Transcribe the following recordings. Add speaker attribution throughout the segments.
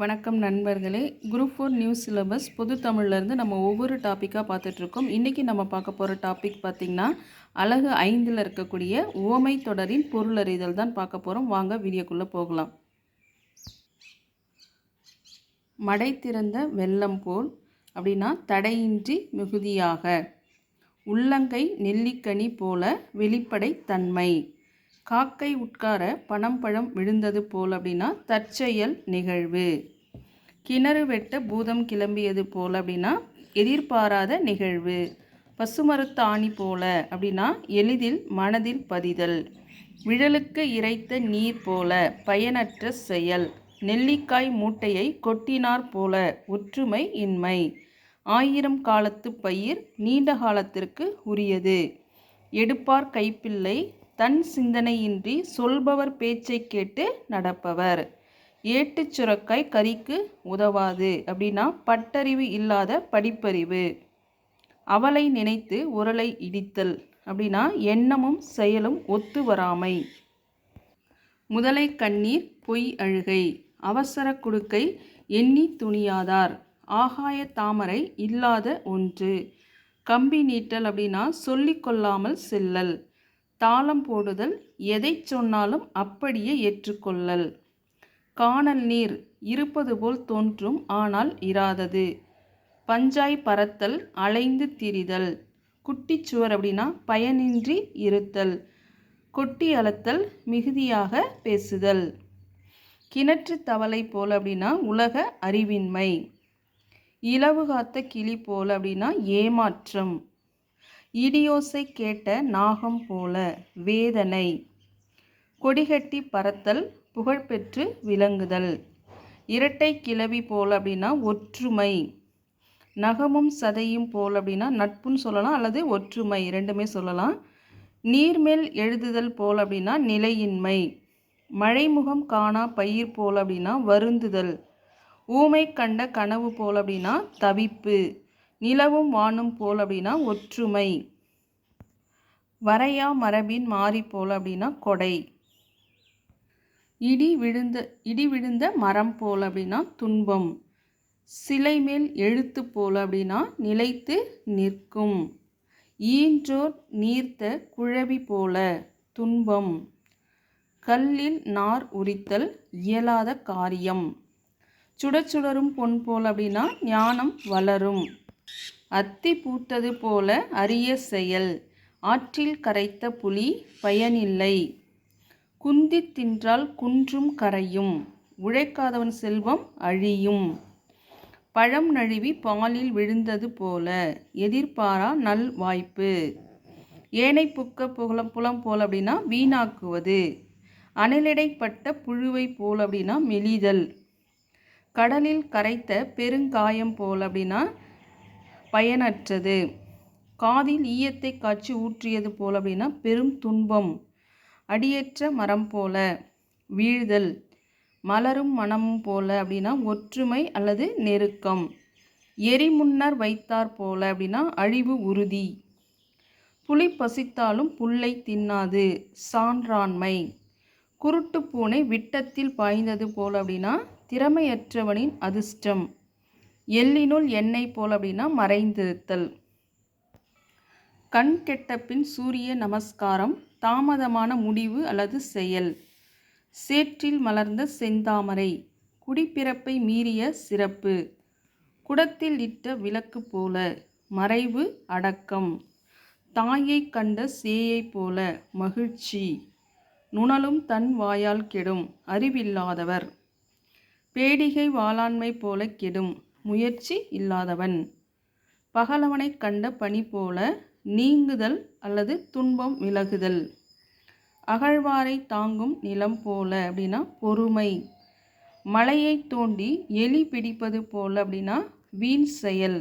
Speaker 1: வணக்கம் நண்பர்களே. Group four news syllabus பொது தமிழ்லேருந்து நம்ம ஒவ்வொரு டாப்பிக்காக பார்த்துட்ருக்கோம் இன்றைக்கி நம்ம பார்க்க போகிற டாபிக் பார்த்திங்கன்னா அழகு ஐந்தில் இருக்கக்கூடிய ஓமை தொடரின் பொருளறிதல் தான் பார்க்க போகிறோம் வாங்க வீடியோக்குள்ளே போகலாம். மடை திறந்த வெள்ளம் போல் அப்படின்னா தடையின்றி மிகுதியாக. உள்ளங்கை நெல்லிக்கனி போல வெளிப்படை தன்மை. காக்கை உட்கார பணம் பழம் விழுந்தது போல் அப்படின்னா தற்செயல் நிகழ்வு. கிணறு வெட்ட பூதம் கிளம்பியது போல் அப்படின்னா எதிர்பாராத நிகழ்வு. பசுமரத்தாணி போல அப்படின்னா எளிதில் மனதில் பதிதல். விழலுக்கு இறைத்த நீர் போல பயனற்ற செயல். நெல்லிக்காய் மூட்டையை கொட்டினார் போல ஒற்றுமை இன்மை. ஆயிரம் காலத்து பயிர் நீண்ட காலத்திற்கு உரியது. எடுப்பார் கைப்பிள்ளை தன் சிந்தனையின்றி சொல்பவர் பேச்சை கேட்டு நடப்பவர். ஏட்டுச் சுரக்காய் கறிக்கு உதவாது அப்படின்னா பட்டறிவு இல்லாத படிப்பறிவு. அவளை நினைத்து உரலை இடித்தல் அப்படின்னா எண்ணமும் செயலும் ஒத்து வராமை. முதலை கண்ணீர் பொய் அழுகை. அவசர குடுக்கை எண்ணி துணியாதார். ஆகாய தாமரை இல்லாத ஒன்று. கம்பி நீட்டல் அப்படின்னா சொல்லிக்கொள்ளாமல் செல்லல். தாளம் போடுதல் எதை சொன்னாலும் அப்படியே ஏற்றுக்கொள்ளல். காணல் நீர் இருப்பது போல் தோன்றும் ஆனால் இராதது. பஞ்சாய் பறத்தல் அலைந்து திரிதல். குட்டிச்சுவர் அப்படின்னா பயனின்றி இருத்தல். கொட்டி அளத்தல் மிகுதியாக பேசுதல். கிணற்று தவளை போல் அப்படின்னா உலக அறிவின்மை. இலவு காத்த கிளி போல் அப்படின்னா ஏமாற்றம். இடியோசை கேட்ட நாகம் போல வேதனை. கொடிகட்டி பறத்தல் புகழ்பெற்று விளங்குதல். இரட்டை கிளவி போல் அப்படின்னா ஒற்றுமை. நகமும் சதையும் போல் அப்படின்னா நட்புன்னு சொல்லலாம் அல்லது ஒற்றுமை ரெண்டுமே சொல்லலாம். நீர்மேல் எழுதுதல் போல் அப்படின்னா நிலையின்மை. மழைமுகம் காணா பயிர் போல் அப்படின்னா வருந்துதல். ஊமை கண்ட கனவு போல் அப்படின்னா தவிப்பு. நிலவும் வானும் போல் அப்படின்னா ஒற்றுமை. வரையா மரபின் மாறி போல் அப்படின்னா கொடை. இடி விழுந்த இடி விழுந்த மரம் போல் அப்படின்னா துன்பம். சிலை மேல் எழுத்து போல் அப்படின்னா நிலைத்து நிற்கும். ஈன்றோர் நீர்த்த குழவி போல துன்பம். கல்லில் நார் உரித்தல் இயலாத காரியம். சுடச்சுடரும் பொன் போல் அப்படின்னா ஞானம் வளரும். அத்தி பூத்தது போல அரிய செயல். ஆற்றில் கரைத்த புலி பயனில்லை. குந்தி தின்றால் குன்றும் கரையும். உழைக்காதவன் செல்வம் அழியும். பழம் நழுவி பாலில் விழுந்தது போல எதிர்பாரா நல் வாய்ப்பு. ஏனை புக்க புகழம் புலம் போல் அப்படின்னா வீணாக்குவது. அனலிடைப்பட்ட புழுவை போல் அப்படின்னா மெலிதல். கடலில் கரைத்த பெருங்காயம் போல் அப்படின்னா பயனற்றது. காதில் ஈயத்தை காய்ச்சி ஊற்றியது போல் அப்படின்னா பெரும் துன்பம். அடியற்ற மரம் போல வீழ்தல். மலரும் மனமும் போல அப்படின்னா ஒற்றுமை அல்லது நெருக்கம். எரி முன்னர் வைத்தார் போல அப்படின்னா அழிவு உறுதி. புலி பசித்தாலும் புல்லை தின்னாது. சான்றாண்மை. குருட்டு பூனை விட்டத்தில் பாய்ந்தது போல் அப்படின்னா திறமையற்றவனின் அதிர்ஷ்டம். எள்ளினுள் எண்ணெய் போல் அப்படின்னா மறைந்திருத்தல். கண் கெட்ட பின் சூரிய நமஸ்காரம் தாமதமான முடிவு அல்லது செயல். சேற்றில் மலர்ந்த செந்தாமரை குடிப்பிறப்பை மீறிய சிறப்பு. குடத்தில் இட்ட விளக்கு போல மறைவு அடக்கம். தாயை கண்ட சேயை போல மகிழ்ச்சி. நுணலும் தன் வாயால் கெடும் அறிவில்லாதவர். பேடிகை வாளாண்மை போல கெடும். முயற்சி இல்லாதவன். பகலவனைக் கண்ட பனி போல நீங்குதல் அல்லது துன்பம் விலகுதல். அகழ்வாரை தாங்கும் நிலம் போல அப்படின்னா பொறுமை. மலையை தோண்டி எலி பிடிப்பது போல அப்படின்னா வீண் செயல்.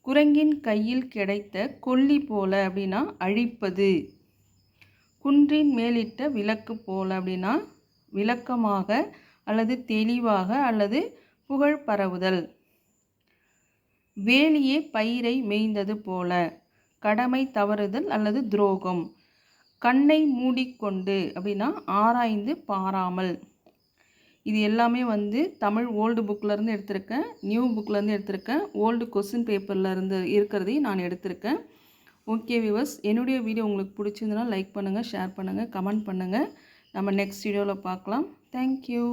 Speaker 1: குரங்கின் கையில் கிடைத்த கொல்லி போல அப்படின்னா அழிப்பது. குன்றின் மேலிட்ட விளக்கு போல அப்படின்னா விளக்கமாக அல்லது தெளிவாக அல்லது புகழ் பரவுதல். வேலியே பயிரை மேய்ந்தது போல கடமை தவறுதல் அல்லது துரோகம். கண்ணை மூடிக்கொண்டு அப்படின்னா ஆராய்ந்து பாராமல். இது எல்லாமே வந்து தமிழ் ஓல்டு புக்கிலேருந்து எடுத்திருக்கேன். நியூ புக்கிலேருந்து எடுத்திருக்கேன். ஓல்டு கொஸ்டின் பேப்பர்லேருந்து இருக்கிறதையும் நான் எடுத்திருக்கேன். ஓகே விவர்ஸ் என்னுடைய வீடியோ உங்களுக்கு பிடிச்சிருந்தனா லைக் பண்ணுங்கள் ஷேர் பண்ணுங்கள் கமெண்ட் பண்ணுங்கள் நம்ம நெக்ஸ்ட் வீடியோவில் பார்க்கலாம். தேங்க்யூ